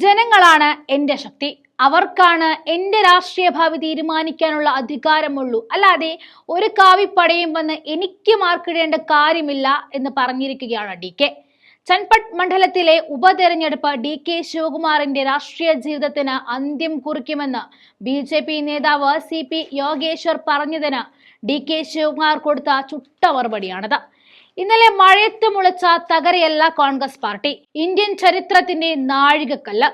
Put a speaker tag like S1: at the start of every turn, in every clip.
S1: ജനങ്ങളാണ് എന്റെ ശക്തി. അവർക്കാണ് എന്റെ രാഷ്ട്രീയ ഭാവി തീരുമാനിക്കാനുള്ള അധികാരമുള്ളൂ. അല്ലാതെ ഒരു കാവിപ്പടയും വന്ന് എനിക്ക് മാർക്കിടേണ്ട കാര്യമില്ല എന്ന് പറഞ്ഞിരിക്കുകയാണ് ഡി കെ. ചൻപട്ട് മണ്ഡലത്തിലെ ഉപതെരഞ്ഞെടുപ്പ് ഡി കെ ശിവകുമാറിന്റെ രാഷ്ട്രീയ ജീവിതത്തിന് അന്ത്യം കുറിക്കുമെന്ന് ബി ജെ പി നേതാവ് സി പി യോഗേശ്വർ പറഞ്ഞതിന് ഡി കെ ശിവകുമാർ കൊടുത്ത ചുട്ട മറുപടിയാണത്. ഇന്നലെ മഴയത്ത് മുളച്ച തകരയല്ല കോൺഗ്രസ് പാർട്ടി. ഇന്ത്യൻ ചരിത്രത്തിന്റെ നാഴികക്കല്ല്.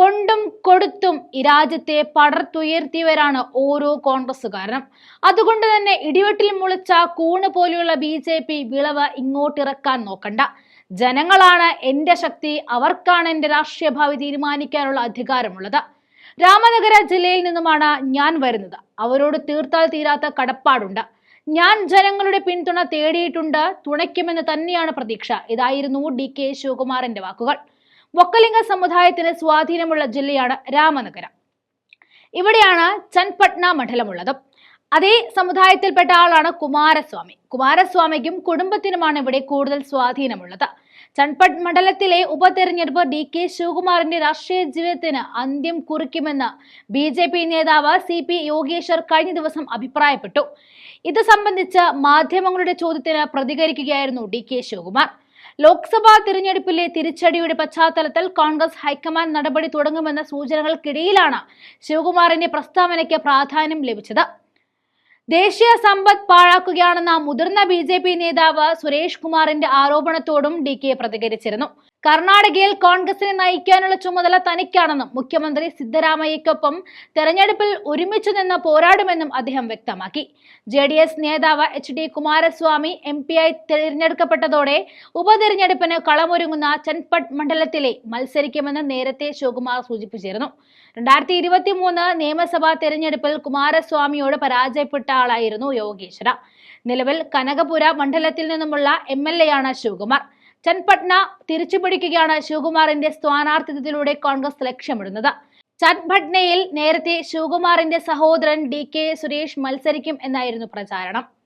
S1: കൊണ്ടും കൊടുത്തും ഈ രാജ്യത്തെ പടർത്തുയർത്തിയവരാണ് ഓരോ കോൺഗ്രസ്സുകാരനും. അതുകൊണ്ട് തന്നെ ഇടിവെട്ടിൽ മുളച്ച കൂണ് പോലെയുള്ള ബി ജെ പി വിളവ് ഇങ്ങോട്ടിറക്കാൻ നോക്കണ്ട. ജനങ്ങളാണ് എന്റെ ശക്തി അവർക്കാണ് എന്റെ രാഷ്ട്രീയ ഭാവി തീരുമാനിക്കാനുള്ള അധികാരമുള്ളത്. രാമനഗര ജില്ലയിൽ നിന്നുമാണ് ഞാൻ വരുന്നത്. അവരോട് തീർത്താൽ തീരാത്ത കടപ്പാടുണ്ട്. ഞാൻ ജനങ്ങളുടെ പിന്തുണ തേടിയിട്ടുണ്ട് തുണയ്ക്കുമെന്ന് തന്നെയാണ് പ്രതീക്ഷ. ഇതായിരുന്നു ഡി കെ ശിവകുമാറിന്റെ വാക്കുകൾ. വക്കലിംഗ സമുദായത്തിന് സ്വാധീനമുള്ള ജില്ലയാണ് രാമനഗരം. ഇവിടെയാണ് ചൻപട്ന മണ്ഡലമുള്ളത്. അതേ സമുദായത്തിൽപ്പെട്ട ആളാണ് കുമാരസ്വാമി. കുമാരസ്വാമിക്കും കുടുംബത്തിനുമാണ് ഇവിടെ കൂടുതൽ സ്വാധീനമുള്ളത്. ചൻപട്ട് മണ്ഡലത്തിലെ ഉപതെരഞ്ഞെടുപ്പ് ഡി കെ ശിവകുമാറിന്റെ രാഷ്ട്രീയ ജീവിതത്തിന് അന്ത്യം കുറിക്കുമെന്ന് ബി ജെ പി നേതാവ് സി പി യോഗേശ്വർ കഴിഞ്ഞ ദിവസം അഭിപ്രായപ്പെട്ടു. ഇത് സംബന്ധിച്ച് മാധ്യമങ്ങളുടെ ചോദ്യത്തിന് പ്രതികരിക്കുകയായിരുന്നു ഡി കെ ശിവകുമാർ. ലോക്സഭാ തിരഞ്ഞെടുപ്പിലെ തിരിച്ചടിയുടെ പശ്ചാത്തലത്തിൽ കോൺഗ്രസ് ഹൈക്കമാൻഡ് നടപടി തുടങ്ങുമെന്ന സൂചനകൾക്കിടയിലാണ് ശിവകുമാറിന്റെ പ്രസ്താവനയ്ക്ക് പ്രാധാന്യം ലഭിച്ചത്. ദേശീയ സമ്പദ് പാഴാക്കുകയാണെന്ന മുതിർന്ന ബി ജെ പി നേതാവ് സുരേഷ് കുമാറിന്റെ ആരോപണത്തോടും ഡി കെ പ്രതികരിച്ചിരുന്നു. കർണാടകയിൽ കോൺഗ്രസിനെ നയിക്കാനുള്ള ചുമതല തനിക്കാണെന്നും മുഖ്യമന്ത്രി സിദ്ധരാമയ്യക്കൊപ്പം തെരഞ്ഞെടുപ്പിൽ ഒരുമിച്ചു നിന്ന് പോരാടുമെന്നും അദ്ദേഹം വ്യക്തമാക്കി. ജെ ഡി എസ് നേതാവ് H D Kumaraswamy M P ആയി തിരഞ്ഞെടുക്കപ്പെട്ടതോടെ ഉപതെരഞ്ഞെടുപ്പിന് കളമൊരുങ്ങുന്ന ചൻപട്ട് മണ്ഡലത്തിലെ മത്സരിക്കുമെന്ന് നേരത്തെ ശിവകുമാർ സൂചിപ്പിച്ചിരുന്നു. രണ്ടായിരത്തി ഇരുപത്തി മൂന്ന് നിയമസഭാ തെരഞ്ഞെടുപ്പിൽ കുമാരസ്വാമിയോട് പരാജയപ്പെട്ട ആളായിരുന്നു യോഗേശ്വര. നിലവിൽ കനകപുര മണ്ഡലത്തിൽ നിന്നുമുള്ള എം എൽ എ ആണ് ശിവകുമാർ. ചൻപട്ന തിരിച്ചുപിടിക്കുകയാണ് ശിവകുമാറിന്റെ സ്ഥാനാർത്ഥിത്വത്തിലൂടെ കോൺഗ്രസ് ലക്ഷ്യമിടുന്നത്. ചൻപട്നയിൽ നേരത്തെ ശിവകുമാറിന്റെ സഹോദരൻ ഡി കെ സുരേഷ് മത്സരിക്കും എന്നായിരുന്നു പ്രചാരണം.